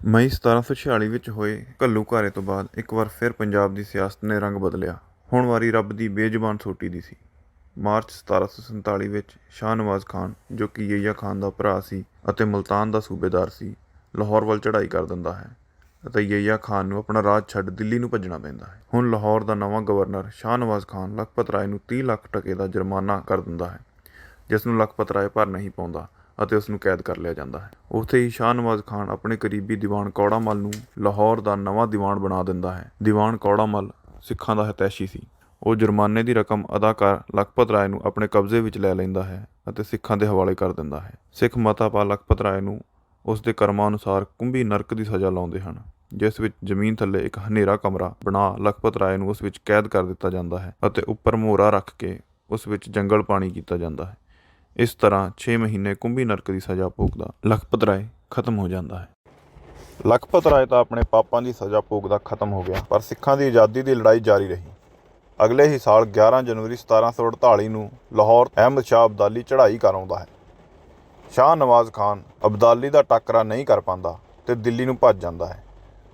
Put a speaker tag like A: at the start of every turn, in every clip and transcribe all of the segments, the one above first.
A: ਮਈ 1746 ਵਿੱਚ ਹੋਏ ਘੱਲੂਘਾਰੇ ਤੋਂ ਬਾਅਦ ਇੱਕ ਵਾਰ ਫਿਰ ਪੰਜਾਬ ਦੀ ਸਿਆਸਤ ਨੇ ਰੰਗ ਬਦਲਿਆ। ਹੁਣ ਵਾਰੀ ਰੱਬ ਦੀ ਬੇਜ਼ੁਬਾਨ ਸੋਟੀ ਦੀ ਸੀ। ਮਾਰਚ 1747 ਵਿੱਚ ਸ਼ਾਹ ਨਵਾਜ਼ ਖਾਨ, ਜੋ ਕਿ ਯਹੀਆ ਖਾਨ ਦਾ ਭਰਾ ਸੀ ਅਤੇ ਮੁਲਤਾਨ ਦਾ ਸੂਬੇਦਾਰ ਸੀ, ਲਾਹੌਰ ਵੱਲ ਚੜ੍ਹਾਈ ਕਰ ਦਿੰਦਾ ਹੈ ਅਤੇ ਯਹੀਆ ਖਾਨ ਨੂੰ ਆਪਣਾ ਰਾਜ ਛੱਡ ਦਿੱਲੀ ਨੂੰ ਭੱਜਣਾ ਪੈਂਦਾ ਹੈ। ਹੁਣ ਲਾਹੌਰ ਦਾ ਨਵਾਂ ਗਵਰਨਰ ਸ਼ਾਹ ਨਵਾਜ਼ ਖਾਨ ਲਖਪਤ ਰਾਏ ਨੂੰ 30 ਲੱਖ ਟਕੇ ਦਾ ਜੁਰਮਾਨਾ ਕਰ ਦਿੰਦਾ ਹੈ, ਜਿਸ ਨੂੰ ਲਖਪਤ ਰਾਏ ਭਰ ਨਹੀਂ ਪਾਉਂਦਾ। ਅਤੇ ਉਸ ਨੂੰ ਕੈਦ ਕਰ ਲਿਆ ਜਾਂਦਾ ਹੈ। ਉੱਥੇ ਹੀ ਸ਼ਾਹ ਨਵਾਜ਼ ਖਾਨ ਆਪਣੇ ਕਰੀਬੀ ਦੀਵਾਨ ਕੌੜਾਮਲ ਨੂੰ ਲਾਹੌਰ ਦਾ ਨਵਾਂ ਦੀਵਾਨ ਬਣਾ ਦਿੰਦਾ ਹੈ। ਦੀਵਾਨ ਕੌੜਾਮਲ ਸਿੱਖਾਂ ਦਾ ਹਤੈਸ਼ੀ ਸੀ। ਉਹ ਜੁਰਮਾਨੇ ਦੀ ਰਕਮ ਅਦਾ ਕਰ ਲਖਪਤ ਰਾਏ ਨੂੰ ਆਪਣੇ ਕਬਜ਼ੇ ਵਿੱਚ ਲੈ ਲੈਂਦਾ ਹੈ ਅਤੇ ਸਿੱਖਾਂ ਦੇ ਹਵਾਲੇ ਕਰ ਦਿੰਦਾ ਹੈ। ਸਿੱਖ ਮਤਾ ਪਾ ਲਖਪਤ ਰਾਏ ਨੂੰ ਉਸ ਦੇ ਕਰਮਾਂ ਅਨੁਸਾਰ ਕੁੰਭੀ ਨਰਕ ਦੀ ਸਜ਼ਾ ਲਾਉਂਦੇ ਹਨ, ਜਿਸ ਵਿੱਚ ਜ਼ਮੀਨ ਥੱਲੇ ਇੱਕ ਹਨੇਰਾ ਕਮਰਾ ਬਣਾ ਲਖਪਤ ਰਾਏ ਨੂੰ ਉਸ ਵਿੱਚ ਕੈਦ ਕਰ ਦਿੱਤਾ ਜਾਂਦਾ ਹੈ ਅਤੇ ਉੱਪਰ ਮੋਹਰਾ ਰੱਖ ਕੇ ਉਸ ਵਿੱਚ ਜੰਗਲ ਪਾਣੀ ਕੀਤਾ ਜਾਂਦਾ ਹੈ। ਇਸ ਤਰ੍ਹਾਂ 6 ਮਹੀਨੇ ਕੁੰਭੀ ਨਰਕ ਦੀ ਸਜ਼ਾ ਭੋਗਦਾ ਲਖਪਤ ਰਾਏ ਖਤਮ ਹੋ ਜਾਂਦਾ ਹੈ। ਲਖਪਤ ਰਾਏ ਤਾਂ ਆਪਣੇ ਪਾਪਾਂ ਦੀ ਸਜ਼ਾ ਭੋਗਦਾ ਖਤਮ ਹੋ ਗਿਆ, ਪਰ ਸਿੱਖਾਂ ਦੀ ਆਜ਼ਾਦੀ ਦੀ ਲੜਾਈ ਜਾਰੀ ਰਹੀ। ਅਗਲੇ ਹੀ ਸਾਲ 11 ਜਨਵਰੀ 1748 ਨੂੰ ਲਾਹੌਰ ਅਹਿਮਦ ਸ਼ਾਹ ਅਬਦਾਲੀ ਚੜ੍ਹਾਈ ਕਰ ਆਉਂਦਾ ਹੈ। ਸ਼ਾਹ ਨਵਾਜ਼ ਖਾਨ ਅਬਦਾਲੀ ਦਾ ਟੱਕਰਾ ਨਹੀਂ ਕਰ ਪਾਉਂਦਾ ਤੇ ਦਿੱਲੀ ਨੂੰ ਭੱਜ ਜਾਂਦਾ ਹੈ।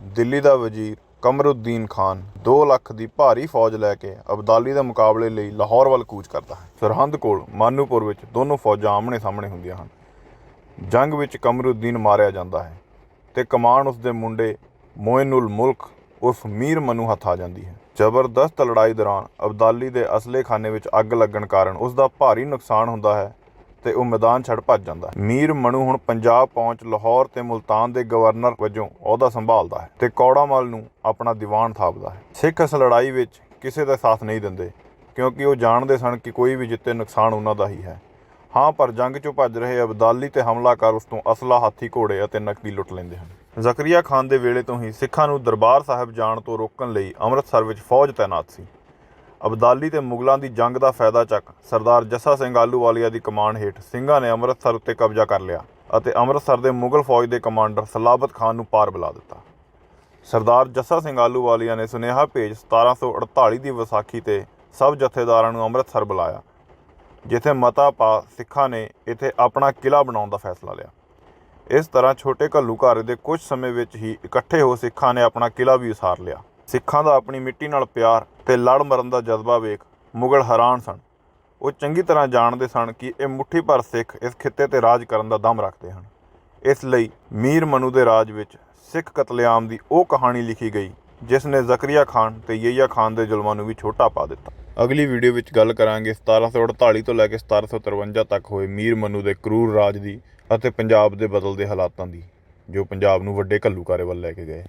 A: ਦਿੱਲੀ ਦਾ ਵਜ਼ੀਰ ਕਮਰੁੱਦੀਨ ਖਾਨ 2 ਲੱਖ ਦੀ ਭਾਰੀ ਫੌਜ ਲੈ ਕੇ ਅਬਦਾਲੀ ਦੇ ਮੁਕਾਬਲੇ ਲਈ ਲਾਹੌਰ ਵੱਲ ਕੂਚ ਕਰਦਾ ਹੈ। ਸਰਹੰਦ ਕੋਲ ਮਾਨੂਪੁਰ ਵਿੱਚ ਦੋਨੋਂ ਫੌਜਾਂ ਆਮਣੇ ਸਾਹਮਣੇ ਹੁੰਦੀਆਂ ਹਨ। ਜੰਗ ਵਿੱਚ ਕਮਰੁੱਦੀਨ ਮਾਰਿਆ ਜਾਂਦਾ ਹੈ ਤੇ ਕਮਾਨ ਉਸ ਦੇ ਮੁੰਡੇ ਮੋਇਨੁਲ ਮੁਲਕ ਉਰਫ ਮੀਰ ਮਨੂ ਹੱਥ ਆ ਜਾਂਦੀ ਹੈ। ਜ਼ਬਰਦਸਤ ਲੜਾਈ ਦੌਰਾਨ ਅਬਦਾਲੀ ਦੇ ਅਸਲੇ ਖਾਨੇ ਵਿੱਚ ਅੱਗ ਲੱਗਣ ਕਾਰਨ ਉਸ ਦਾ ਭਾਰੀ ਨੁਕਸਾਨ ਹੁੰਦਾ ਹੈ। ਤੇ ਉਹ ਮੈਦਾਨ ਛੱਡ ਭੱਜ ਜਾਂਦਾ ਮੀਰ ਮਨੂ ਹੁਣ ਪੰਜਾਬ ਪਹੁੰਚ ਲਾਹੌਰ ਤੇ ਮੁਲਤਾਨ ਦੇ ਗਵਰਨਰ ਵਜੋਂ ਅਹੁਦਾ ਸੰਭਾਲਦਾ ਹੈ ਤੇ ਕੌੜਾਮਲ ਨੂੰ ਆਪਣਾ ਦੀਵਾਨ ਥਾਪਦਾ ਹੈ। ਸਿੱਖ ਇਸ ਲੜਾਈ ਵਿੱਚ ਕਿਸੇ ਦਾ ਸਾਥ ਨਹੀਂ ਦਿੰਦੇ, ਕਿਉਂਕਿ ਉਹ ਜਾਣਦੇ ਸਨ ਕਿ ਕੋਈ ਵੀ ਜਿੱਤੇ ਨੁਕਸਾਨ ਉਹਨਾਂ ਦਾ ਹੀ ਹੈ। ਹਾਂ, ਪਰ ਜੰਗ 'ਚੋਂ ਭੱਜ ਰਹੇ ਅਬਦਾਲੀ ਤੇ ਹਮਲਾ ਕਰ ਉਸ ਤੋਂ ਅਸਲਾ ਹਾਥੀ ਘੋੜੇ ਅਤੇ ਨਕਦੀ ਲੁੱਟ ਲੈਂਦੇ ਹਨ। ਜ਼ਕਰੀਆ ਖਾਨ ਦੇ ਵੇਲੇ ਤੋਂ ਹੀ ਸਿੱਖਾਂ ਨੂੰ ਦਰਬਾਰ ਸਾਹਿਬ ਜਾਣ ਤੋਂ ਰੋਕਣ ਲਈ ਅੰਮ੍ਰਿਤਸਰ ਵਿੱਚ ਫੌਜ ਤਾਇਨਾਤ ਸੀ। ਅਬਦਾਲੀ ਤੇ ਮੁਗਲਾਂ ਦੀ ਜੰਗ ਦਾ ਫਾਇਦਾ ਚੱਕ। ਸਰਦਾਰ ਜੱਸਾ ਸਿੰਘ ਆਲੂਵਾਲੀਆ ਦੀ ਕਮਾਂਡ ਹੇਠ ਸਿੰਘਾਂ ਨੇ ਅੰਮ੍ਰਿਤਸਰ ਉੱਤੇ ਕਬਜ਼ਾ ਕਰ ਲਿਆ ਅਤੇ ਅੰਮ੍ਰਿਤਸਰ ਦੇ ਮੁਗਲ ਫੌਜ ਦੇ ਕਮਾਂਡਰ ਸਲਾਬਤ ਖਾਨ ਨੂੰ ਪਾਰ ਬੁਲਾ ਦਿੱਤਾ। ਸਰਦਾਰ ਜੱਸਾ ਸਿੰਘ ਆਲੂਵਾਲੀਆ ਨੇ ਸੁਨੇਹਾ ਭੇਜ 1748 ਦੀ ਵਿਸਾਖੀ ਤੇ ਸਭ ਜਥੇਦਾਰਾਂ ਨੂੰ ਅੰਮ੍ਰਿਤਸਰ ਬੁਲਾਇਆ, ਜਿੱਥੇ ਮਤਾ ਪਾ ਸਿੱਖਾਂ ਨੇ ਇੱਥੇ ਆਪਣਾ ਕਿਲਾ ਬਣਾਉਣ ਦਾ ਫੈਸਲਾ ਲਿਆ। ਇਸ ਤਰ੍ਹਾਂ ਛੋਟੇ ਘੱਲੂਘਾਰੇ ਦੇ ਕੁਝ ਸਮੇਂ ਵਿੱਚ ਹੀ ਇਕੱਠੇ ਹੋ ਸਿੱਖਾਂ ਨੇ ਆਪਣਾ ਕਿਲਾ ਵੀ ਉਸਾਰ ਲਿਆ। ਸਿੱਖਾਂ ਦਾ ਆਪਣੀ ਮਿੱਟੀ ਨਾਲ ਪਿਆਰ ਤੇ ਲੜ ਮਰਨ ਦਾ ਜਜ਼ਬਾ ਵੇਖ ਮੁਗਲ ਹੈਰਾਨ ਸਨ। ਉਹ ਚੰਗੀ ਤਰ੍ਹਾਂ ਜਾਣਦੇ ਸਨ ਕਿ ਇਹ ਮੁੱਠੀ ਭਰ ਸਿੱਖ ਇਸ ਖਿੱਤੇ ਤੇ ਰਾਜ ਕਰਨ ਦਾ ਦਮ ਰੱਖਦੇ ਹਨ। ਇਸ ਲਈ ਮੀਰ ਮਨੂ ਦੇ ਰਾਜ ਵਿੱਚ ਸਿੱਖ ਕਤਲੇਆਮ ਦੀ ਉਹ ਕਹਾਣੀ ਲਿਖੀ ਗਈ, ਜਿਸ ਨੇ ਜ਼ਕਰੀਆ ਖਾਨ ਤੇ ਯਹੀਆ ਖਾਨ ਦੇ ਜ਼ੁਲਮਾਂ ਨੂੰ ਵੀ ਛੋਟਾ ਪਾ ਦਿੱਤਾ। ਅਗਲੀ ਵੀਡੀਓ ਵਿੱਚ ਗੱਲ ਕਰਾਂਗੇ 1748 ਤੋਂ ਲੈ ਕੇ 1753 ਤੱਕ ਹੋਏ ਮੀਰ ਮਨੂ ਦੇ ਕਰੂਰ ਰਾਜ ਦੀ ਅਤੇ ਪੰਜਾਬ ਦੇ ਬਦਲਦੇ ਹਾਲਾਤਾਂ ਦੀ, ਜੋ ਪੰਜਾਬ ਨੂੰ ਵੱਡੇ ਘੱਲੂਕਾਰੇ ਵੱਲ ਲੈ ਕੇ ਗਏ।